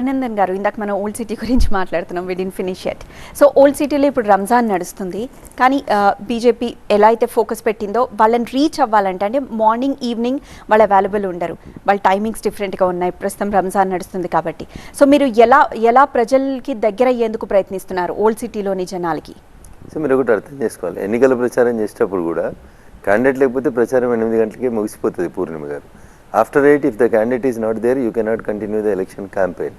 అభినందన్ గారు ఇందాక మనం ఓల్డ్ సిటీ గురించి మాట్లాడుతున్నాం within finish at so old సిటీలో ఇప్పుడు రంజాన్ నడుస్తుంది. కానీ బీజేపీ ఎలా అయితే ఫోకస్ పెట్టిందో వాళ్ళని రీచ్ అవ్వాలంటే అంటే మార్నింగ్ ఈవినింగ్ వాళ్ళు అవైలబుల్ ఉండరు. వాళ్ళ టైమింగ్స్ డిఫరెంట్గా ఉన్నాయి. ప్రస్తుతం రంజాన్ నడుస్తుంది కాబట్టి. సో మీరు ఎలా ఎలా ప్రజలకి దగ్గర అయ్యేందుకు ప్రయత్నిస్తున్నారు ఓల్డ్ సిటీలోని జనాలకి? సో మీరు ఒకటి అర్థం చేసుకోవాలి. ఎన్నికల ప్రచారం చేసేటప్పుడు కూడా క్యాండిడేట్ లేకపోతే ప్రచారం ఎనిమిది గంటలకి ముగిసిపోతుంది Purnima garu. After eight if the candidate is not there you cannot continue the election campaign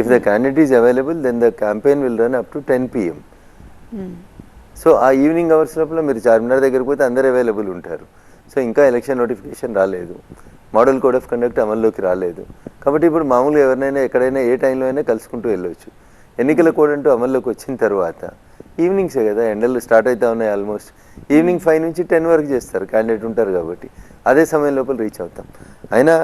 if the candidate is available then the campaign will run up to ten PM so uh evening hours లోపల మీరు చార్మినార్ దగ్గరికి పోతే అందరు available ఉంటారు. So ఇంకా election notification రాలేదు. Model code of conduct అమల్లోకి రాలేదు. కాబట్టి ఇప్పుడు మామూలుగా ఎవరినైనా ఎక్కడైనా ఏ టైంలో అయినా కలుసుకుంటూ వెళ్ళొచ్చు. ఎన్నికల కోడ్ అంటూ అమల్లోకి వచ్చిన తర్వాత ఈవినింగ్సే కదా ఎండలు స్టార్ట్ అవుతా ఉన్నాయి ఆల్మోస్ట్ ఈవినింగ్ ఫైవ్ నుంచి టెన్ వరకు చేస్తారు. క్యాండిడేట్ ఉంటారు కాబట్టి. అదే సమయం లోపల రీచ్ అవుతాం. అయినా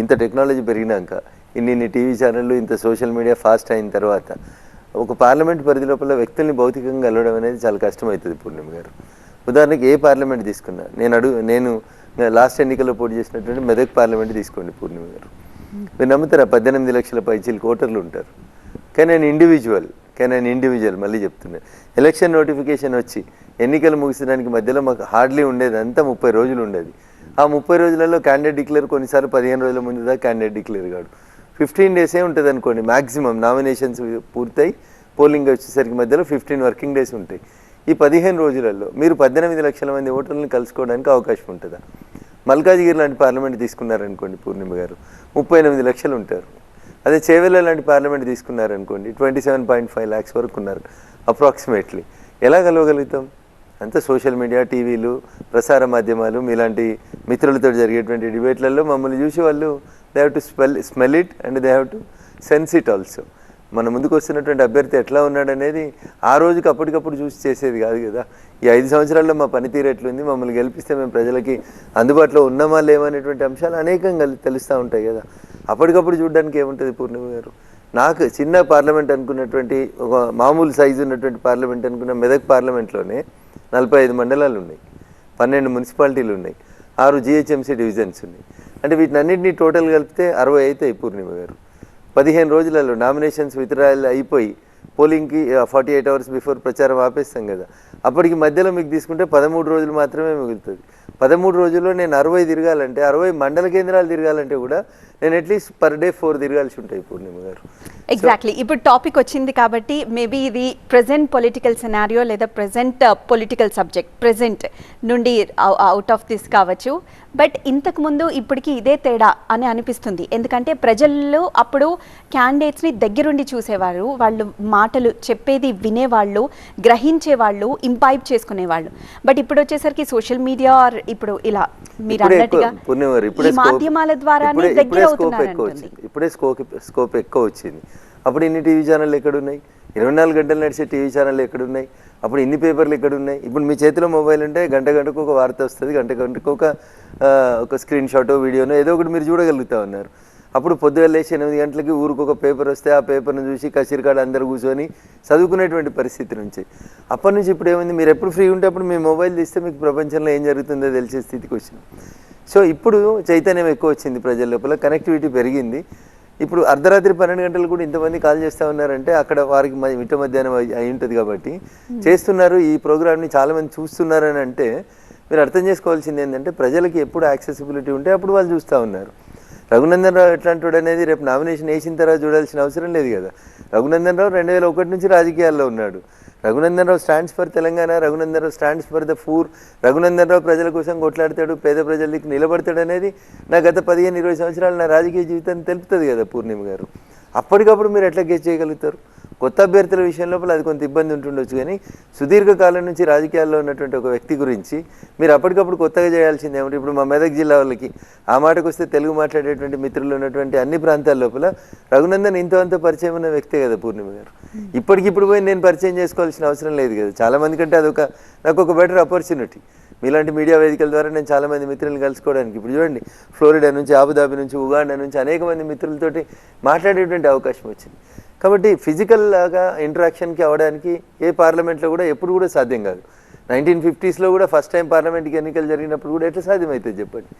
ఇంత టెక్నాలజీ పెరిగినాక ఇన్ని ఇన్ని టీవీ ఛానళ్ళు ఇంత సోషల్ మీడియా ఫాస్ట్ అయిన తర్వాత ఒక పార్లమెంట్ పరిధి లోపల వ్యక్తుల్ని భౌతికంగా కలవడం అనేది చాలా కష్టమవుతుంది పూర్ణిమ గారు. ఉదాహరణకి ఏ పార్లమెంట్ తీసుకున్నా నేను అడుగు నేను లాస్ట్ ఎన్నికల్లో పోటీ చేసినటువంటి మెదక్ పార్లమెంట్ తీసుకోండి పూర్ణిమ గారు. మీరు నమ్ముతారా? పద్దెనిమిది లక్షల పైచీలకు ఓటర్లు ఉంటారు. కానీ నేను ఇండివిజువల్ కానీ నేను ఇండివిజువల్ మళ్ళీ చెప్తున్నా. ఎలక్షన్ నోటిఫికేషన్ వచ్చి ఎన్నికలు ముగిసడానికి మధ్యలో మాకు హార్డ్లీ ఉండేది అంతా ముప్పై రోజులు ఉండేది. ఆ ముప్పై రోజులలో క్యాండిడేట్ డిక్లేర్ కొన్నిసార్లు పదిహేను రోజుల ముందు దాకా క్యాండిడేట్ డిక్లేర్ కాడు. ఫిఫ్టీన్ డేసే ఉంటుంది అనుకోండి మ్యాక్సిమం నామినేషన్స్ పూర్తయి పోలింగ్ వచ్చేసరికి మధ్యలో ఫిఫ్టీన్ వర్కింగ్ డేస్ ఉంటాయి. ఈ పదిహేను రోజులలో మీరు పద్దెనిమిది లక్షల మంది ఓటర్లను కలుసుకోవడానికి అవకాశం ఉంటుందా? మల్కాజ్గిరి లాంటి పార్లమెంట్ తీసుకున్నారనుకోండి పూర్ణిమ గారు ముప్పై ఎనిమిది లక్షలు ఉంటారు. అదే చేవెళ్ళ లాంటి parliament తీసుకున్నారనుకోండి twenty seven point five lakhs వరకు ఉన్నారు అప్రాక్సిమేట్లీ ఎలా కలవగలుగుతాం? అంతా సోషల్ మీడియా టీవీలు ప్రసార మాధ్యమాలు మీలాంటి మిత్రులతో జరిగేటువంటి డిబేట్లలో మమ్మల్ని చూసి వాళ్ళు they have to smell smell it and they have to sense it also మన ముందుకు వస్తున్నటువంటి అభ్యర్థి ఎట్లా ఉన్నాడనేది ఆ రోజుకి అప్పటికప్పుడు చూసి చేసేది కాదు కదా. ఈ ఐదు సంవత్సరాల్లో మా పనితీరు ఎట్లుంది మమ్మల్ని గెలిపిస్తే మేము ప్రజలకి అందుబాటులో ఉన్నామా లేవనేటువంటి అంశాలు అనేకంగా తెలుస్తూ ఉంటాయి కదా. అప్పటికప్పుడు చూడడానికి ఏముంటుంది పూర్ణిమ గారు? నాకు చిన్న పార్లమెంట్ అనుకున్నటువంటి ఒక మామూలు సైజు ఉన్నటువంటి పార్లమెంట్ అనుకున్న మెదక్ పార్లమెంట్లోనే నలభై ఐదు మండలాలు ఉన్నాయి పన్నెండు మున్సిపాలిటీలు ఉన్నాయి ఆరు జిహెచ్ఎంసీ డివిజన్స్ ఉన్నాయి. అంటే వీటినన్నింటినీ టోటల్ కలిపితే అరవై అవుతాయి పూర్ణిమ గారు. పదిహేను రోజులలో నామినేషన్స్ విత్డ్రాయల్ అయిపోయి పోలింగ్కి ఫార్టీ ఎయిట్ అవర్స్ బిఫోర్ ప్రచారం ఆపేస్తాం కదా. అప్పటికి మధ్యలో మీకు తీసుకుంటే పదమూడు రోజులు మాత్రమే మిగులుతుంది. పదమూడు రోజుల్లో నేను అరవై తిరగాలంటే అరవై మండల కేంద్రాలు తిరగాలంటే కూడా నేను at least per day four తిరగాల్సి ఉంటాయి పూర్ణిమ గారు. ఎగ్జాక్ట్లీ ఇప్పుడు టాపిక్ వచ్చింది కాబట్టి మేబీ ఇది ప్రజెంట్ పొలిటికల్ సినారియో లేదా ప్రజెంట్ పొలిటికల్ సబ్జెక్ట్ ప్రజెంట్ నుండి అవుట్ ఆఫ్ దిస్ కావచ్చు. బట్ ఇంతకు ముందు ఇప్పటికి ఇదే తేడా అని అనిపిస్తుంది. ఎందుకంటే ప్రజల్లో అప్పుడు క్యాండిడేట్స్ని దగ్గరుండి చూసేవారు. వాళ్ళు మాటలు చెప్పేది వినేవాళ్ళు గ్రహించేవాళ్ళు ఇంపైప్ చేసుకునేవాళ్ళు. బట్ ఇప్పుడు వచ్చేసరికి సోషల్ మీడియా ఇప్పుడు ఇలా మీరు అన్నట్టుగా ఈ మాధ్యమాల ద్వారానే దగ్గర అవుతున్నారు ఎక్కువ వచ్చింది. ఇప్పుడే స్కోప్ స్కోప్ ఎక్కువ వచ్చింది. అప్పుడు ఇన్ని టీవీ ఛానళ్ళు ఎక్కడున్నాయి? ఇరవై నాలుగు గంటలు నడిచే టీవీ ఛానళ్ళు ఎక్కడున్నాయి? అప్పుడు ఇన్ని పేపర్లు ఎక్కడున్నాయి? ఇప్పుడు మీ చేతిలో మొబైల్ ఉంటే గంట గంటకు ఒక వార్త వస్తుంది గంట గంటకు ఒక ఒక స్క్రీన్ షాటో వీడియోనో ఏదో ఒకటి మీరు చూడగలుగుతా ఉన్నారు. అప్పుడు పొద్దుగా లేచి ఎనిమిది గంటలకి ఊరికి ఒక పేపర్ వస్తే ఆ పేపర్ను చూసి కసిరికాడ అందరు కూర్చొని చదువుకునేటువంటి పరిస్థితి నుంచి. అప్పటి నుంచి ఇప్పుడు ఏమైంది? మీరు ఎప్పుడు ఫ్రీ ఉంటే అప్పుడు మీ మొబైల్ తీస్తే మీకు ప్రపంచంలో ఏం జరుగుతుందో తెలిసే స్థితికి వచ్చినాం. సో ఇప్పుడు చైతన్యం ఎక్కువ వచ్చింది ప్రజల లోపల కనెక్టివిటీ పెరిగింది. ఇప్పుడు అర్ధరాత్రి పన్నెండు గంటలు కూడా ఇంతమంది కాల్ చేస్తూ ఉన్నారంటే అక్కడ వారికి మిట్ట మధ్యాహ్నం అయి అయి ఉంటుంది కాబట్టి చేస్తున్నారు. ఈ ప్రోగ్రామ్ని చాలామంది చూస్తున్నారని అంటే మీరు అర్థం చేసుకోవాల్సింది ఏంటంటే ప్రజలకి ఎప్పుడు యాక్సెసిబిలిటీ ఉంటే అప్పుడు వాళ్ళు చూస్తూ ఉన్నారు. రఘునందన్ రావు ఎట్లాంటి వాడు అనేది రేపు నామినేషన్ వేసిన తర్వాత చూడాల్సిన అవసరం లేదు కదా. రఘునందన్ రావు రెండు వేల ఒకటి నుంచి రాజకీయాల్లో ఉన్నాడు. Raghunandan Rao stands for Telangana Raghunandan Rao stands for the poor Raghunandan Rao ప్రజల కోసం కొట్లాడతాడు పేద ప్రజలకి నిలబడతాడు అనేది నా గత పదిహేను ఇరవై సంవత్సరాలు నా రాజకీయ జీవితాన్ని తెలుపుతుంది కదా పూర్ణిమ గారు. అప్పటికప్పుడు మీరు ఎట్లా గెస్ట్ చేయగలుగుతారు? కొత్త అభ్యర్థుల విషయం లోపల అది కొంత ఇబ్బంది ఉంటుండొచ్చు కానీ సుదీర్ఘకాలం నుంచి రాజకీయాల్లో ఉన్నటువంటి ఒక వ్యక్తి గురించి మీరు అప్పటికప్పుడు కొత్తగా చేయాల్సింది ఏమిటి ఇప్పుడు మా మెదక్ జిల్లా వాళ్ళకి ఆ మాటకు వస్తే తెలుగు మాట్లాడేటువంటి మిత్రులు ఉన్నటువంటి అన్ని ప్రాంతాల లోపల రఘునందన్ ఇంతవంత పరిచయం ఉన్న వ్యక్తే కదా పూర్ణిమ గారు. ఇప్పటికిప్పుడు పోయి నేను పరిచయం చేసుకోవాల్సిన అవసరం లేదు కదా. చాలా మంది కంటే అదొక నాకు ఒక బెటర్ ఆపర్చునిటీ మీలాంటి మీడియా వేదికల ద్వారా నేను చాలా మంది మిత్రులను కలుసుకోవడానికి ఇప్పుడు చూడండి ఫ్లోరిడా నుంచి ఆబుదాబి నుంచి ఉగాండా నుంచి అనేక మంది మిత్రులతోటి మాట్లాడేటువంటి అవకాశం వచ్చింది. కాబట్టి ఫిజికల్ లాగా ఇంటరాక్షన్కి అవడానికి ఏ పార్లమెంట్లో కూడా ఎప్పుడు కూడా సాధ్యం కాదు. నైన్టీన్ ఫిఫ్టీస్లో కూడా ఫస్ట్ టైం పార్లమెంట్కి ఎన్నికలు జరిగినప్పుడు కూడా ఎట్లా సాధ్యమవుతుంది చెప్పండి?